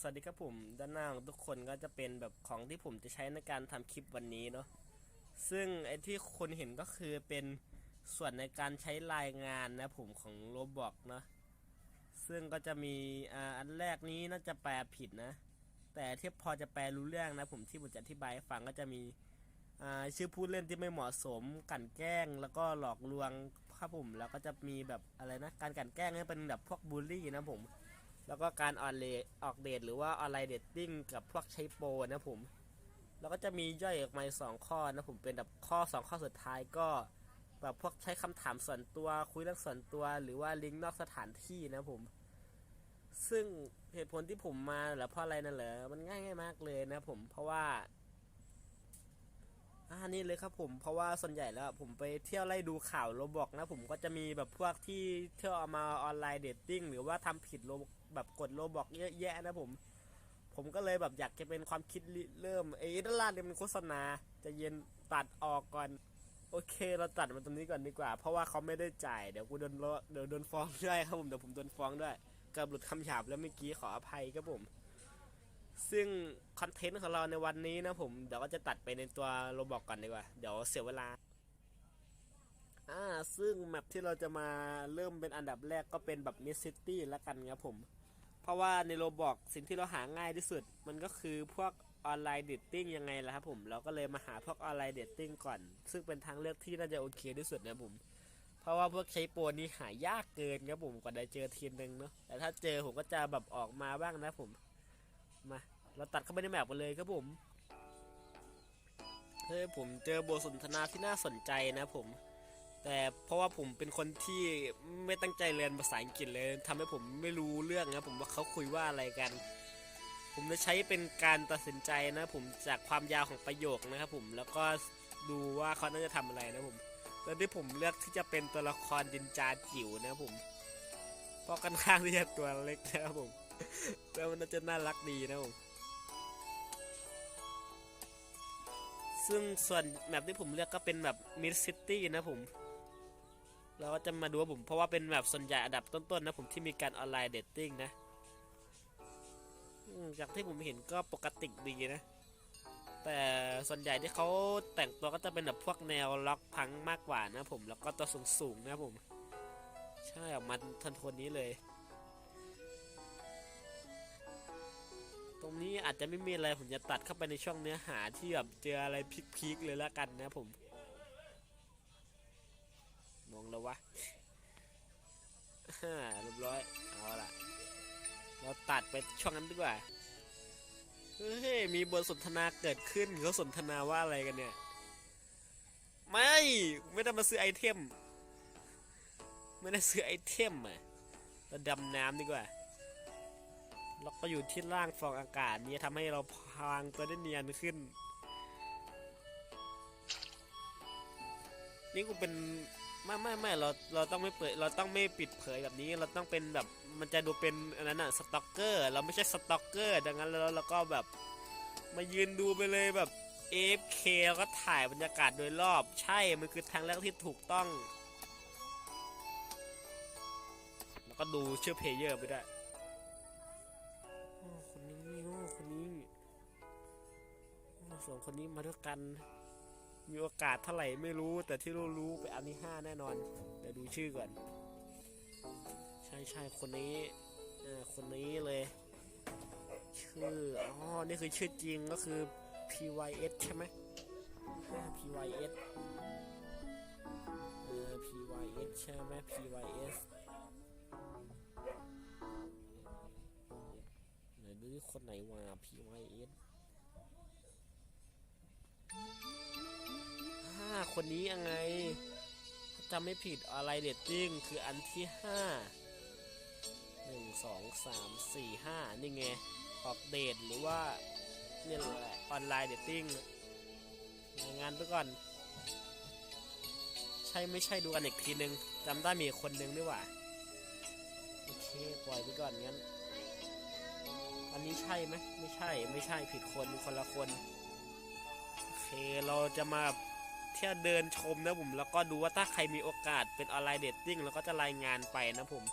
สวัสดีครับผมด้านหน้าของทุกคนก็จะเป็นแบบของที่ผมจะใช้ในการทำคลิปวันนี้เนาะซึ่งไอที่คนเห็นก็คือเป็นส่วนในการใช้รายงานนะผมของโรบอกเนาะซึ่งก็จะมีอ่าอันแรกนี้น่าจะแปลผิดนะ แต่ที่พอจะแปลรู้เรื่องนะผมที่ผมจะอธิบายให้ฟังก็จะมีอ่าชื่อผู้เล่นที่ไม่เหมาะสมกลั่นแกล้งแล้วก็หลอกลวงครับผมแล้วก็จะมีแบบอะไรนะการกลั่นแกล้งเนี่ยเป็นแบบพวกบูลลี่นะผม แล้วก็การออนเลออกเดทหรือว่าออนไลน์เดทติ้งกับพวกใช้โปรนะผม แล้วก็จะมีย่อยออกมาสองข้อนะผมเป็นแบบข้อสองข้อสุดท้ายก็แบบพวกใช้คำถามส่วนตัวคุยเรื่องส่วนตัวหรือว่าลิงก์นอกสถานที่นะผม ซึ่งเหตุผลที่ผมมาหรือเพราะอะไรนั่นเหรอมันง่ายง่ายมากเลยนะผมเพราะว่าอ่านี่เลยครับผมเพราะว่าส่วนใหญ่แล้วผมไปเที่ยวไล่ดูข่าวโรบอกนะผมก็จะมีแบบพวกที่เที่ยวเอามาออนไลน์เดทติ้งหรือว่าทำผิดโล แบบกดโรบอกเยอะแยะนะผม ผมก็เลยแบบอยากจะเป็นความคิดเริ่มไอ้ด้านล่างเนี่ยมันโฆษณาจะเย็นตัดออกก่อน โอเคเราตัดมาตรงนี้ก่อนดีกว่า เพราะว่าเขาไม่ได้จ่ายเดี๋ยวกูโดนล้อเดี๋ยวโดนฟ้องด้วยครับผมเดี๋ยวผมโดนฟ้องด้วยเกับหลุดคำหยาบแล้วเมื่อกี้ขออภัยครับผมซึ่งคอนเทนต์ของเราในวันนี้นะผมเดี๋ยวก็จะตัดไปในตัวโรบอกก่อนดีกว่า เดี๋ยวเสียเวลา อ่า ซึ่งแมปที่เราจะมาเริ่มเป็นอันดับแรกก็เป็นแบบมิสซิตี้ละกันครับผม เพราะว่าในโรบอกสิ่งที่เราหาง่ายที่สุด มันก็คือพวกออนไลน์เดทติ้งยังไงล่ะครับผมเราก็เลยมาหาพวกออนไลน์เดทติ้งก่อน ซึ่งเป็นทางเลือกที่น่าจะโอเคที่สุดนะผมเพราะว่าพวกใช้โปรนี่หายากเกินครับผมกว่าจะเจอทีนึงเนาะแต่ถ้าเจอผมก็จะแบบออกมาบ้างนะผมมาเราตัดเข้าไปในแมปกันเลยครับผมเฮ้ยผมเจอบทสนทนาที่น่าสนใจนะผม แต่เพราะว่าผมเป็นคนที่ไม่ตั้งใจเรียนภาษาอังกฤษเลยทำให้ผมไม่รู้เรื่องนะผมว่าเขาคุยว่าอะไรกัน ผมจะใช้เป็นการตัดสินใจนะผมจากความยาวของประโยคนะครับผมแล้วก็ดูว่าเขาน่าจะทำอะไรนะผมแล้วที่ผมเลือกที่จะเป็นตัวละครดินจาจิ๋วนะผมเพราะกันข้างที่จะตัวเล็กนะครับผมแล้วมันน่าจะน่ารักดีนะผมซึ่งส่วนแมปที่ผมเลือกก็เป็นแบบมิดซิตี้นะผม เราก็จะมาดูว่าผมเพราะว่าเป็นแบบส่วนใหญ่อันดับต้นๆนะผมที่มีการออนไลน์เดทติ้งนะจากที่ผมเห็นก็ปกติดีนะ แต่ส่วนใหญ่ที่เขาแต่งตัวก็จะเป็นแบบพวกแนวล็อกพังมากกว่านะผมแล้วก็ตัวสูงๆนะผม ใช่ออกมาทันทนนี้เลย ตรงนี้อาจจะไม่มีอะไรผมจะตัดเข้าไปในช่วงเนื้อหาที่แบบเจออะไรพีคๆเลยละกันนะผม มองแล้ววะฮ่าเรียบร้อย เอาละเราตัดไปช่องนั้นดีกว่า เฮ้ย มีบทสนทนาเกิดขึ้นเขาสนทนาว่าอะไรกันเนี่ย ไม่ ไม่ได้มาซื้อไอเทม ไม่ได้ซื้อไอเทมอะเราดำน้ำดีกว่าเราก็อยู่ที่ล่างฟองอากาศนี้ทำให้เราพางตัวได้เนียนขึ้น นี่กูเป็น ไม่ไม่ไม่เราเราต้องไม่เปิดเราต้องไม่ปิดเผยแบบนี้เราต้องเป็นแบบมันจะดูเป็นอันนั้นอะสต็อกเกอร์ เราไม่ใช่สต็อกเกอร์ ดังนั้นแล้วเราก็แบบมายืนดูไปเลยแบบ AFK แล้วก็ถ่ายบรรยากาศโดยรอบ ใช่มันคือทางเลือกที่ถูกต้อง แล้วก็ดูชื่อเพลเยอร์ไปได้คนนี้โอ้คนนี้สองคนนี้มาด้วยกัน มีโอกาสเท่าไหร่ไม่รู้ แต่ที่รู้รู้ไปอันที่ห้าแน่นอน เดี๋ยวดูชื่อก่อน ใช่ใช่คนนี้เออคนนี้เลย ชื่อ อ๋อ นี่คือชื่อจริงก็คือ PYS ใช่ไหมอ่า PYS เออ PYS ใช่ไหม PYS ไหนดูที่คนไหนวะ PYS คนนี้ยังไงจำไม่ผิดอะไรเดตติ้งคืออันที่ห้าหนึ่งสองสามสี่ห้านี่ไงออกเดทหรือว่าเนี่ยแหละออนไลน์เดตติ้งรายงานไปก่อน ใช่ไม่ใช่ดูกันอีกทีนึงจำได้มีคนนึงด้วยว่ะโอเคปล่อยไปก่อนงั้น อันนี้ใช่ไหมไม่ใช่ไม่ใช่ผิดคนคนละคน โอเคเราจะมา ที่ยวเดินชมนะผมแล้วก็ดูว่าถ้าใครมีโอกาสเป็นออนไลน์เดทติ้งเราก็จะรายงานไปนะผม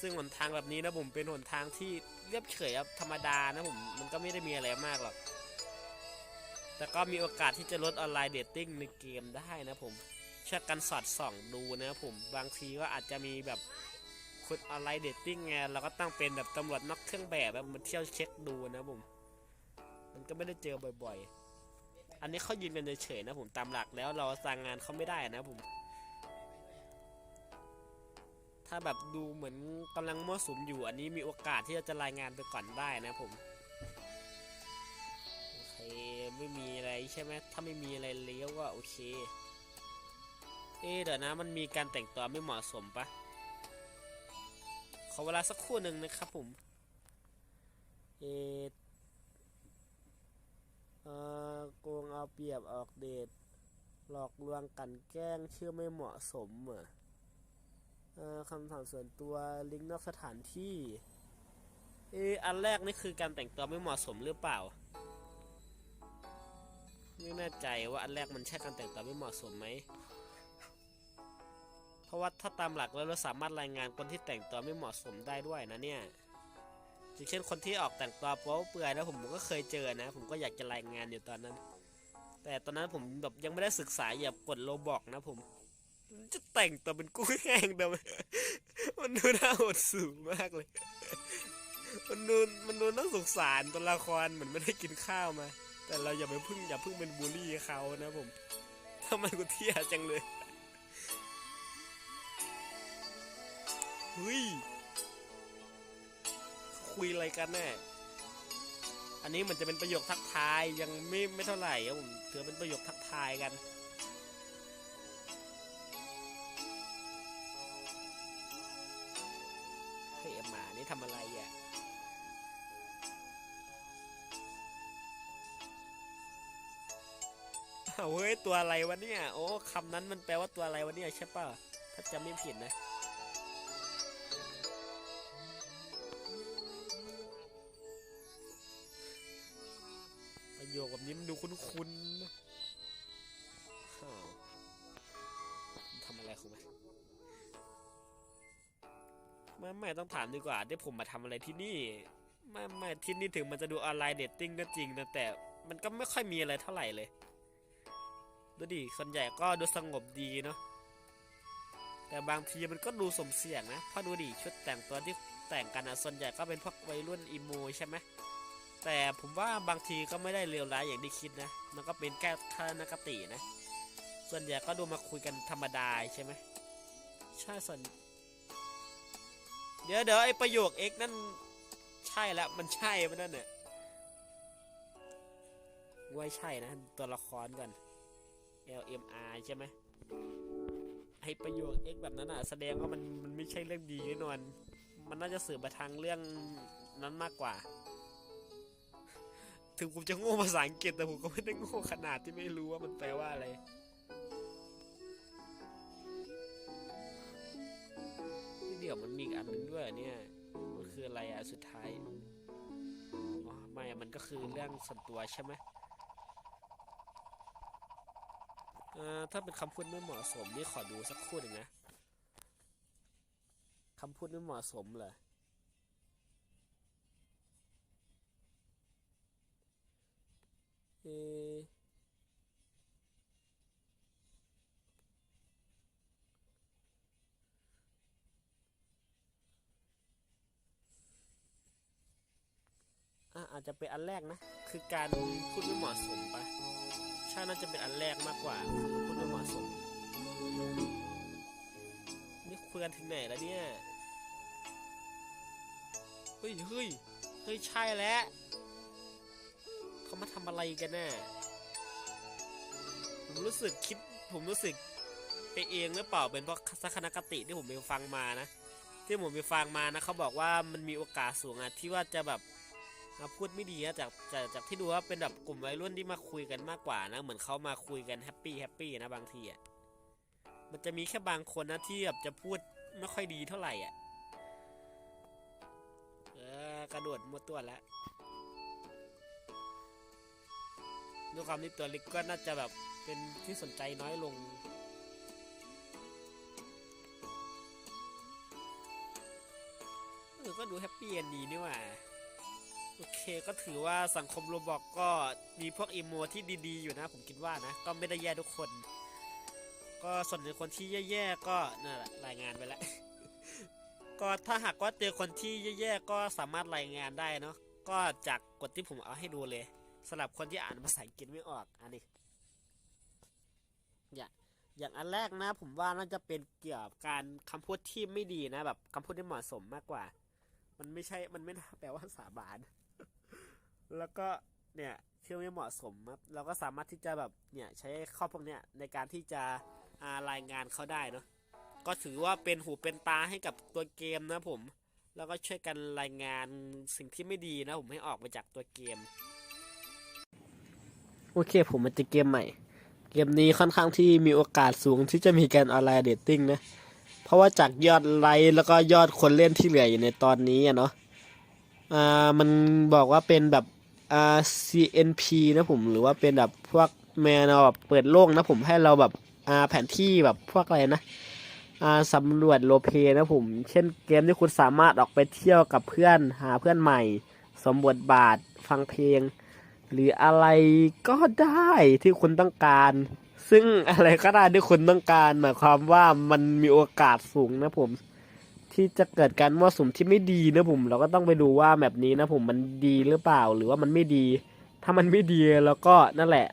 ซึ่งหนทางแบบนี้นะผมเป็นหนทางที่เรียบเฉยครับธรรมดานะผมมันก็ไม่ได้มีอะไรมากหรอกแต่ก็มีโอกาสที่จะลดออนไลน์เดทติ้งในเกมได้นะผมช่วยกันสอดส่องดูนะผมบางทีก็อาจจะมีแบบคนออนไลน์เดทติ้งไงเราก็ต้องเป็นแบบตำรวจนอกเครื่องแบบแบบมาเที่ยวเช็คดูนะผม มันก็ไม่ได้เจอบ่อยๆ อันนี้เขายืนกันเฉยๆนะผมตามหลักแล้วเราสั่งงานเขาไม่ได้นะผม ถ้าแบบดูเหมือนกำลังมั่วสุมอยู่ อันนี้มีโอกาสที่จะรายงานไปก่อนได้นะผมโอเคไม่มีอะไรใช่ไหมถ้าไม่มีอะไรเลี้ยวก็โอเค เอ๊เดี๋ยวนะมันมีการแต่งตัวไม่เหมาะสมปะขอเวลาสักครู่หนึ่งนะครับผม เอ๊ะเอ่อ โกงเอาเปรียบออกเดทหลอกลวงกลันแกล้ง ชื่อไม่เหมาะสมเหรอเอ่อคำถามส่วนตัวลิงก์นอกสถานที่เอออันแรกนี่คือการแต่งตัวไม่เหมาะสมหรือเปล่า ไม่แน่ใจว่าอันแรกมันใช่การแต่งตัวไม่เหมาะสมไหม เพราะว่าถ้าตามหลักแล้วเราสามารถรายงานคนที่แต่งตัวไม่เหมาะสมได้ด้วยนะเนี่ย อย่างเช่นคนที่ออกแต่งตัวโป๊เปลือยแล้วผมก็เคยเจอนะ ผมก็อยากจะรายงานอยู่ตอนนั้น แต่ตอนนั้นผมแบบยังไม่ได้ศึกษาอย่ากดโลบอกนะผม จะแต่งตัวเป็นกุ้งแห้งเดิมมันดูน่าหดสูงมากเลย มันดูมันดูน่าสงสารตัวละครเหมือนไม่ได้กินข้าวมา แต่เราอย่าไปพึ่งอย่าพึ่งเป็นบูลลี่เขานะผมทำไมกูเที่ยจังเลยเฮ้ย คุยอะไรกันแน่อันนี้มันจะเป็นประโยคทักทายยังไม่ไม่เท่าไหร่ครับผมถือเป็นประโยคทักทายกัน เฮ้ยหมานี่ทำอะไรอะเฮ้ยตัวอะไรวะเนี่ย โอ้คำนั้นมันแปลว่าตัวอะไรวะเนี่ยใช่ป่ะถ้าจำไม่ผิดนะ นี้มันดูคุ้นๆนะอ้าวทำอะไรคุณไหมไม่ไม่ต้องถามดีกว่าที่ผมมาทำอะไรที่นี่ไม่ไม่ที่นี่ถึงมันจะดูออนไลน์เดทติ้งก็จริงนะแต่มันก็ไม่ค่อยมีอะไรเท่าไหร่เลย ดูดิส่วนใหญ่ก็ดูสงบดีเนาะแต่บางทีมันก็ดูสมเสียงนะเพราะดูดิชุดแต่งตัวที่แต่งกันอะส่วนใหญ่ก็เป็นพวกวัยรุ่นอีโมใช่ไหม แต่ผมว่าบางทีก็ไม่ได้เลวร้ายอย่างที่คิดนะ มันก็เป็นแค่ทัศนคตินะ ส่วนใหญ่ก็ดูมาคุยกันธรรมดาใช่ไหมใช่ส่วน เดี๋ยวเดี๋ยวไอประโยค X นั่นใช่แล้วมันใช่ปะนั่นเนี่ยว่าใช่นะ ตัวละครก่อน L M R ใช่ไหมไอประโยค X แบบนั้นอะ แสดงว่ามันมันไม่ใช่เรื่องดีแน่นอน มันน่าจะสื่อไปทางเรื่องนั้นมากกว่า ถึงผมจะโง่ภาษาอังกฤษแต่ผมก็ไม่ได้โง่ขนาดที่ไม่รู้ว่ามันแปลว่าอะไรเดี๋ยวมันมีอีกอันหนึงด้วยเนี่ยมันคืออะไรอะสุดท้ายอ๋อไม่มันก็คือเรื่องส่วนตัวใช่ไหมอ่อถ้าเป็นคำพูดไม่เหมาะสมนี่ขอดูสักคู่หนึ่งนะคำพูดไม่เหมาะสมเหรอ อะอะอาจจะเป็นอันแรกนะ คือการพูดไม่เหมาะสมปะใช่น่าจะเป็นอันแรกมากกว่าคือพูดไม่เหมาะสม นี่คุยกันถึงไหนแล้วเนี่ย เฮ้ยเฮ้ยเฮ้ยใช่แล้ว เขามาทำอะไรกันน่ะผมรู้สึกคิด ผมรู้สึกไปเองหรือเปล่าเป็นเพราะทัศนคติที่ผมไปฟังมานะ ที่ผมไปฟังมานะเขาบอกว่ามันมีโอกาสสูงอะที่ว่าจะแบบมาพูดไม่ดีนะจากจากจากที่ดูว่าเป็นแบบกลุ่มวัยรุ่นที่มาคุยกันมากกว่านะ เหมือนเขามาคุยกันแฮปปี้แฮปปี้นะบางทีอะมันจะมีแค่บางคนนะที่แบบจะพูดไม่ค่อยดีเท่าไหร่อะเออกระโดดมดตัวแล้ว ด้วยความที่ตัวเล็กก็น่าจะแบบเป็นที่สนใจน้อยลงเก็ดูแฮปปี้กันดีนี่หว่า โอเคก็ถือว่าสังคมโรบอกก็มีพวกอีโมที่ดีๆ อยู่นะ ผมคิดว่านะ ก็ไม่ได้แย่ทุกคน ก็ส่วนในคนที่แย่ๆก็นั่นแหละรายงานไปแล้วก็ถ้าหากว่าเจอคนที่แย่ๆก็สามารถรายงานได้เนาะก็จากกฎที่ผมเอาให้ดูเลย สำหรับคนที่อ่านภาษาอังกฤษไม่ออกอันนี้อย่างอย่างอันแรกนะ ผมว่าน่าจะเป็นเกี่ยวกับการคำพูดที่ไม่ดีนะ แบบคำพูดที่เหมาะสมมากกว่า มันไม่ใช่ มันไม่น่าแปลว่าสาบาน แล้วก็เนี่ยที่ไม่เหมาะสมครับเราก็สามารถที่จะแบบเนี่ยใช้ข้อพวกเนี้ยในการที่จะารายงานเขาได้เนาะก็ถือว่าเป็นหูเป็นตาให้กับตัวเกมนะผม แล้วก็ช่วยกันรายงานสิ่งที่ไม่ดีนะผมให้ออกมาจากตัวเกม โอเคผมมันจะเกมใหม่ เกมนี้ค่อนข้างที่มีโอกาสสูงที่จะมีการออนไลน์เดทติ้งนะ เพราะว่าจากยอดไลค์แล้วก็ยอดคนเล่นที่เหลืออยู่ในตอนนี้อะเนาะอ่ามันบอกว่าเป็นแบบอ่า CNP นะผมหรือว่าเป็นแบบพวกแมนแบบเปิดโลกนะผมให้เราแบบอ่าแผนที่แบบพวกอะไรนะอ่าสำรวจโลเพนะผม เช่นเกมที่คุณสามารถออกไปเที่ยวกับเพื่อนหาเพื่อนใหม่ สมบทบาทฟังเพลง หรืออะไรก็ได้ที่คุณต้องการ ซึ่งอะไรก็ได้ที่คุณต้องการหมายความว่ามันมีโอกาสสูงนะผม ที่จะเกิดการมั่วสุมที่ไม่ดีนะผม เราก็ต้องไปดูว่าแบบนี้นะผมมันดีหรือเปล่าหรือว่ามันไม่ดี ถ้ามันไม่ดีแล้วก็นั่นแหละ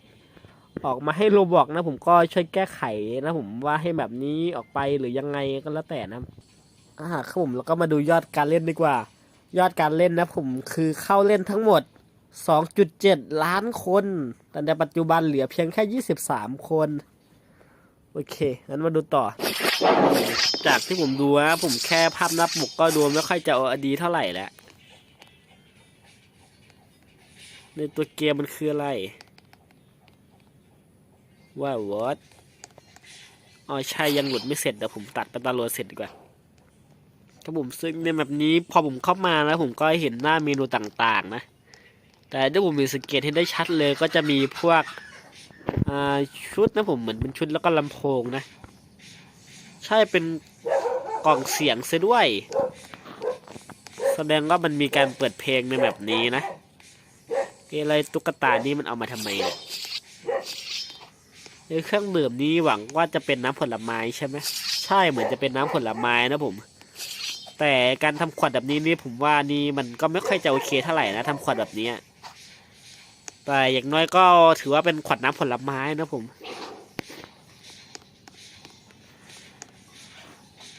ออกมาให้โรบอกนะ ผมก็ช่วยแก้ไขนะผมว่าให้แบบนี้ออกไปหรือยังไงก็แล้วแต่นะอ่าครับผมแล้วก็มาดูยอดการเล่นดีกว่า ยอดการเล่นนะผมคือเข้าเล่นทั้งหมด 2.7 ล้านคน แต่ในปัจจุบันเหลือเพียงแค่ 23 คน โอเค งั้นมาดูต่อ จากที่ผมดูนะผมแค่ภาพหนับหมกก็ดูไม่ค่อยจะดีเท่าไหร่แล้ว ในตัวเกมมันคืออะไร ว่าวอตอ๋อใช่ยังหลุดไม่เสร็จเดี๋ยวผมตัดไปตอนโหลดเสร็จดีกว่าครับผมซึ่งในแบบนี้พอผมเข้ามาแล้วผมก็เห็นหน้าเมนูต่างๆ นะ แต่ถ้าผมมีสังเกตเห็นได้ชัดเลยก็จะมีพวกชุดนะผมเหมือนเป็นชุดแล้วก็ลำโพงนะ ใช่เป็นกล่องเสียงซะด้วย แสดงว่ามันมีการเปิดเพลงในแบบนี้นะอะไรตุ๊กตานี่มันเอามาทำไมเนี่ยเครื่องดื่มนี้หวังว่าจะเป็นน้ำผลไม้ใช่ไหมใช่เหมือนจะเป็นน้ำผลไม้นะผม แต่การทำขวดแบบนี้นี่ผมว่านี่มันก็ไม่ค่อยจะโอเคเท่าไหร่นะทำขวดแบบนี้ แต่อย่างน้อยก็ถือว่าเป็นขวดน้ำผลไม้นะผม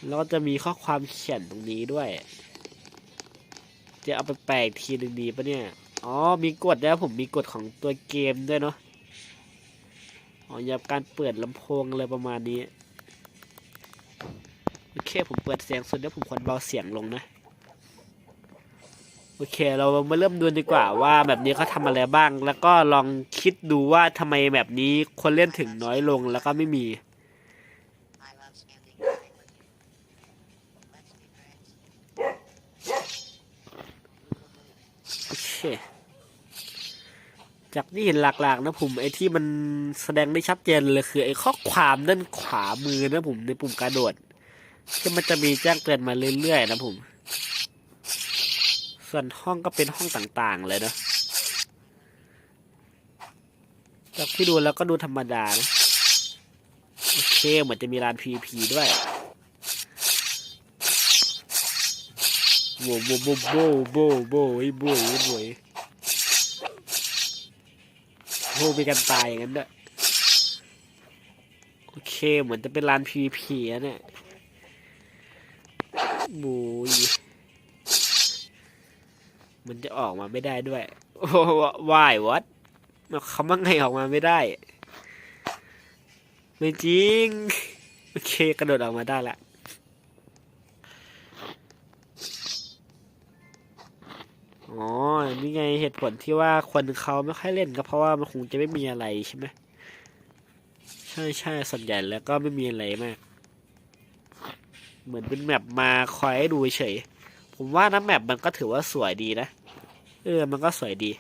แล้วก็จะมีข้อความเขียนตรงนี้ด้วย จะเอาไปแปลกทีหนึ่งดีปะเนี่ย อ๋อ มีกฎแล้วผมมีกฎของตัวเกมด้วยเนาะ อ๋อย่าการเปิดลำโพงอะไรประมาณนี้ โอเค ผมเปิดเสียงสุดแล้วผมควรเบาเสียงลงนะ โอเค เรามาเริ่มดูดีกว่าว่าแบบนี้เขาทำอะไรบ้าง แล้วก็ลองคิดดูว่าทำไมแบบนี้คนเล่นถึงน้อยลงแล้วก็ไม่มี โอเค จากที่เห็นหลักๆ นะผมไอ้ที่มันแสดงได้ชัดเจนเลยคือไอ้ข้อความด้านขวามือนะผมในปุ่มกระโดด ที่มันจะมีแจ้งเตือนมาเรื่อยๆนะผม ส่วนห้องก็เป็นห้องต่างๆ เลยเนอะจากที่ดูแล้วก็ดูธรรมดานะโอเคเหมือนจะมีร้าน PVP ด้วยโว้โว้โว้โว้โว้โว้ไอ้โว้ไอ้โว้ยโว้มีกันตายอย่างนั้นด้วยโอเคเหมือนจะเป็นร้าน PVP นะเนี่ยโว้ย มันจะออกมาไม่ได้ด้วยโอ้วายวัดคำว่าไงออกมาไม่ได้ ไม่จริง โอเค กระโดดออกมาได้ละอ๋อ นี่ไงเหตุผลที่ว่าคนเขาไม่ค่อยเล่นก็เพราะว่ามันคงจะไม่มีอะไรใช่ไหมใช่ใช่ส่วนใหญ่แล้วก็ไม่มีอะไรมาก เหมือนเป็นแมปมาคอยให้ดูเฉย ผมว่าน้ำแมปมันก็ถือว่าสวยดีนะ เออ มันก็สวยดี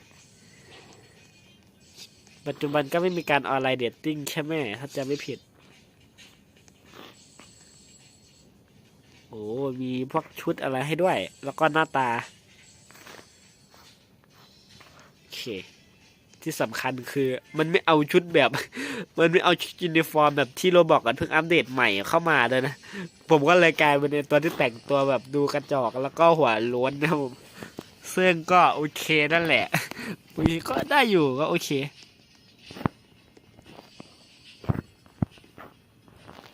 ปัจจุบันก็ไม่มีการออนไลน์เดทติ้งใช่ไหมถ้าจะไม่ผิด โอ้ มีพวกชุดอะไรให้ด้วย แล้วก็หน้าตา โอเค ที่สำคัญคือ มันไม่เอาชุดแบบ มันไม่เอาชุดยูนิฟอร์มแบบที่โรบอกกันเพิ่งอัปเดตใหม่เข้ามาเลยนะ ผมก็เลยกลายเป็นตัวที่แต่งตัวแบบดูกระจอกแล้วก็หัวล้นนะผมซึ่งก็โอเคนั่นแหละบางทีก็ได้อยู่ก็โอเค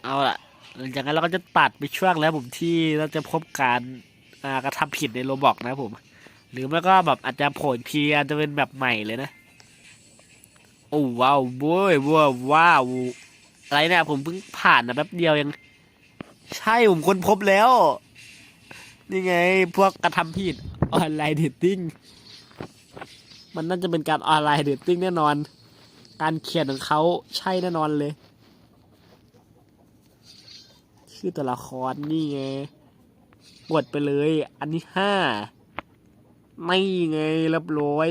เอาล่ะหลังจากนั้นเราก็จะตัดไปช่วงแล้วผมที่เราจะพบการกระทำผิดในโรบอกนะผม หรือไม่ก็แบบอาจจะผล่อีกทีอาจจะเป็นแบบใหม่เลยนะ โอ้ว้าวโว้ยว้าวว้าวอะไรเนี่ยผมเพิ่งผ่านนะแป๊บเดียวยัง ใช่ผมค้นพบแล้ว นี่ไงพวกกระทำผิดออนไลน์เดทติ้งมันน่าจะเป็นการออนไลน์เดทติ้งแน่นอน การเขียนของเขาใช่แน่นอนเลยชื่อตัวละครนี่ไงกดไปเลย อันนี้ห้าไม่ไงเรียบร้อย